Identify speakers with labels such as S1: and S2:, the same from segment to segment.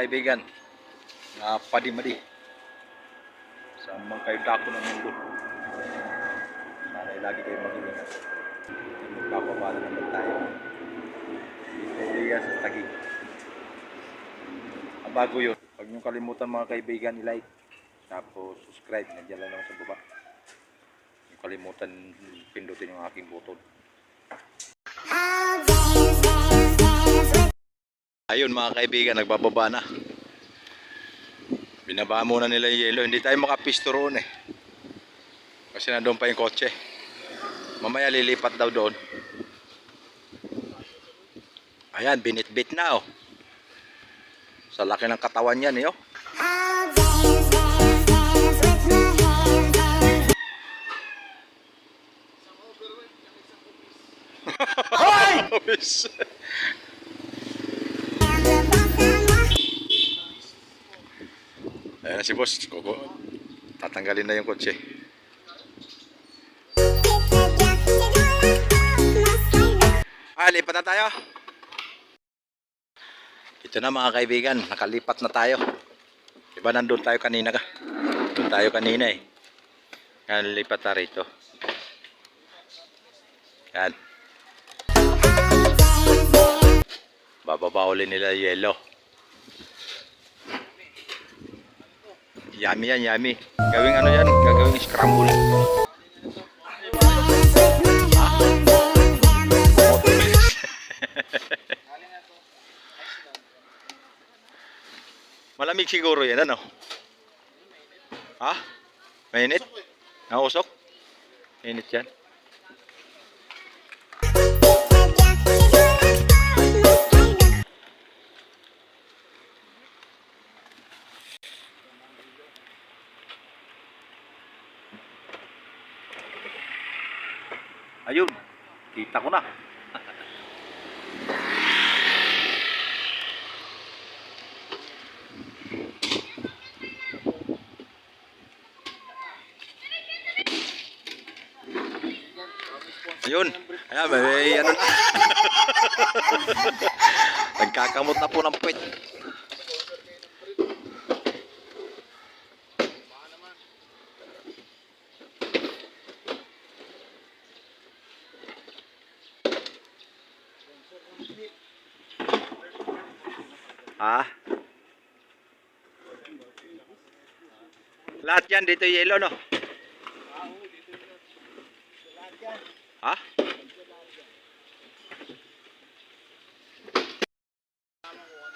S1: kaibigan. Na padimadi. Sa mga kayo dako ng mundo. Sana lagi kayo mag-ingat. Magpapabala naman tayo. Uli yan sa tagig. Ang bago yun. Huwag niyong kalimutan mga kaibigan i-like. Tapos subscribe. Nandiyan lang sa baba. Huwag kalimutan pindutin yung aking button. Ayun mga kaibigan, nagbababa na. Binaba muna nila yung yelo. Hindi tayo makapisto roon eh. Kasi nandun pa yung kotse. Mamaya lilipat daw doon. Ayan, binit-bit na oh. Sa laki ng katawan yan eh oh. Hoy! Ayan si boss. Kuko. Tatanggalin na yung kotse. Ah, lipat na tayo. Ito na mga kaibigan, nakalipat na tayo. Diba nandun tayo kanina ka? Doon tayo kanina eh. Yan, lipat na rito. Yan. Bababa uli nila yellow. Yummy yan, yummy. Gawing ano yan, gagawing scramble. Malamig siguro yan, ano? Ha? Mainit? Nausok? Mainit yan. Ayun, kita ko na. Ayun, ayan, may ano na. Nagkakamot na po ng puwit. Ha? Lahat yan dito yellow, no? Ha?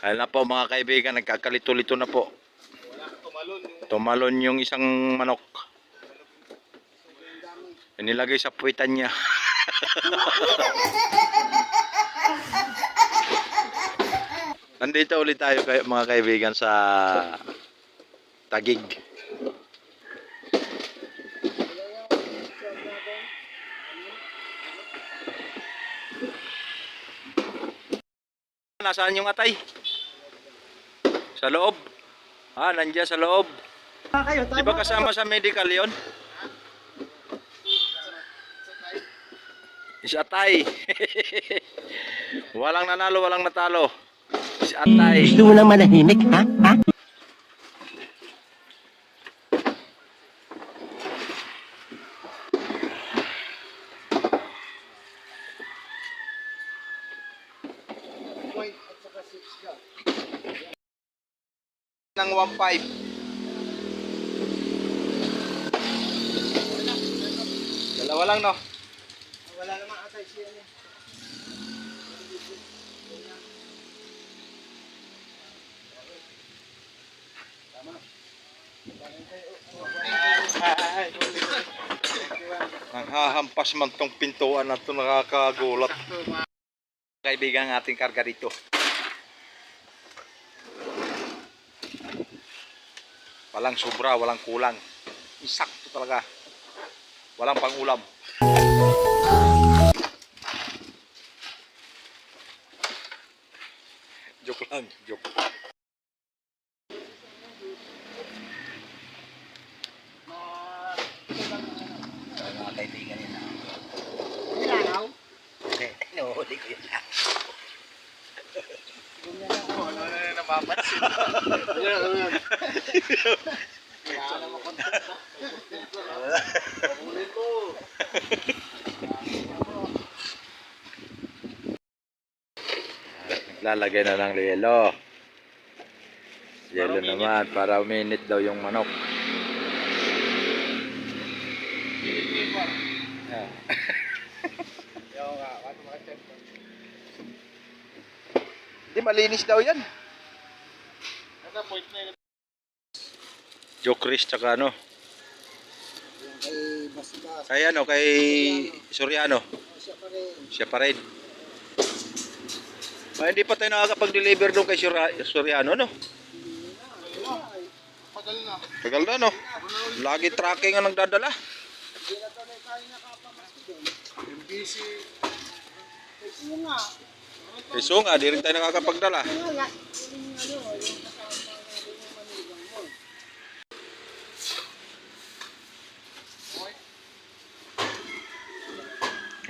S1: Ayun na po mga kaibigan, nagkakalito-lito na po. Tumalon yung isang manok. Inilagay sa puwitan niya. Nandito ulit tayo kay, mga kaibigan sa Tagig. Nasaan yung atay? Sa loob. Ah, nandiyan sa loob.
S2: kayo,
S1: Di ba kasama sa medical yon? Si atay. walang nanalo, walang natalo. Si atay.
S2: Gusto mo lang manahimik, ha? Ha?
S1: ng 1.5. Dalawa lang, no?
S2: Wala namang atay siya niya.
S1: Nanghahampas man tong pintuan na to nakakagulat. Kaibigan ang ating karga dito. Walang sobra, walang kulang. Isakto talaga. Walang pangulam. joke lang, joke. Mga kaibigan nila.
S2: Ilanaw?
S1: Hindi, inuhuli ko yun.
S2: Napapansin. Kaya naman content ha. Kunin mo.
S1: Naglalagay na ng yelo. Yelo naman para uminit daw yung manok. Ah.
S2: Ano ko.
S1: Hindi, malinis daw yan.
S2: Nasa point na yun.
S1: Joe Chris tsaka ano.
S2: Kay Basgas.
S1: Kay ano, kay Soriano.
S2: Siya pa rin.
S1: Siya pa rin. Ah, hindi pa tayo nakakapag-deliver doon kay Soriano, no?
S2: Pagal na.
S1: Tagal na, no? Lagi tracking ang nagdadala.
S2: Hindi na tayo tayo nakapamaski doon.
S1: Piso nga, di rin tayo nakakapagdala.
S2: Yung nga, la- yung ano, yung kasama natin yung manugang mo.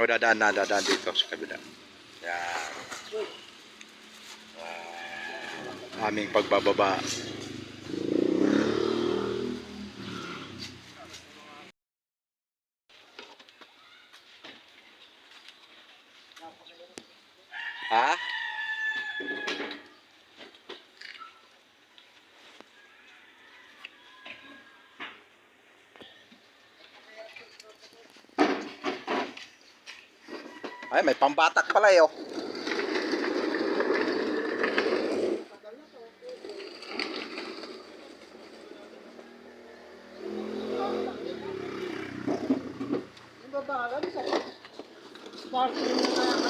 S1: O, dadaan na, dadaan dito sa kabila. Yan. Wow. Aming pagbababa. Ha? Ay, may pambatak pala eh, oh.
S2: Sparkling na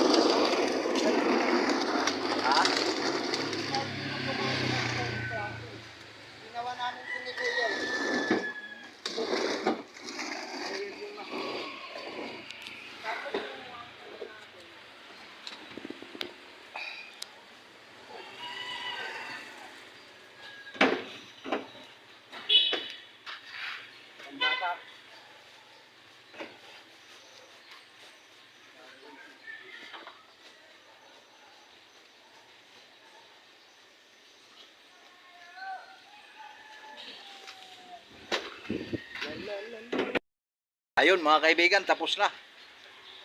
S1: Ayun mga kaibigan, tapos na.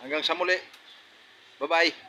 S1: Hanggang sa muli. Bye-bye.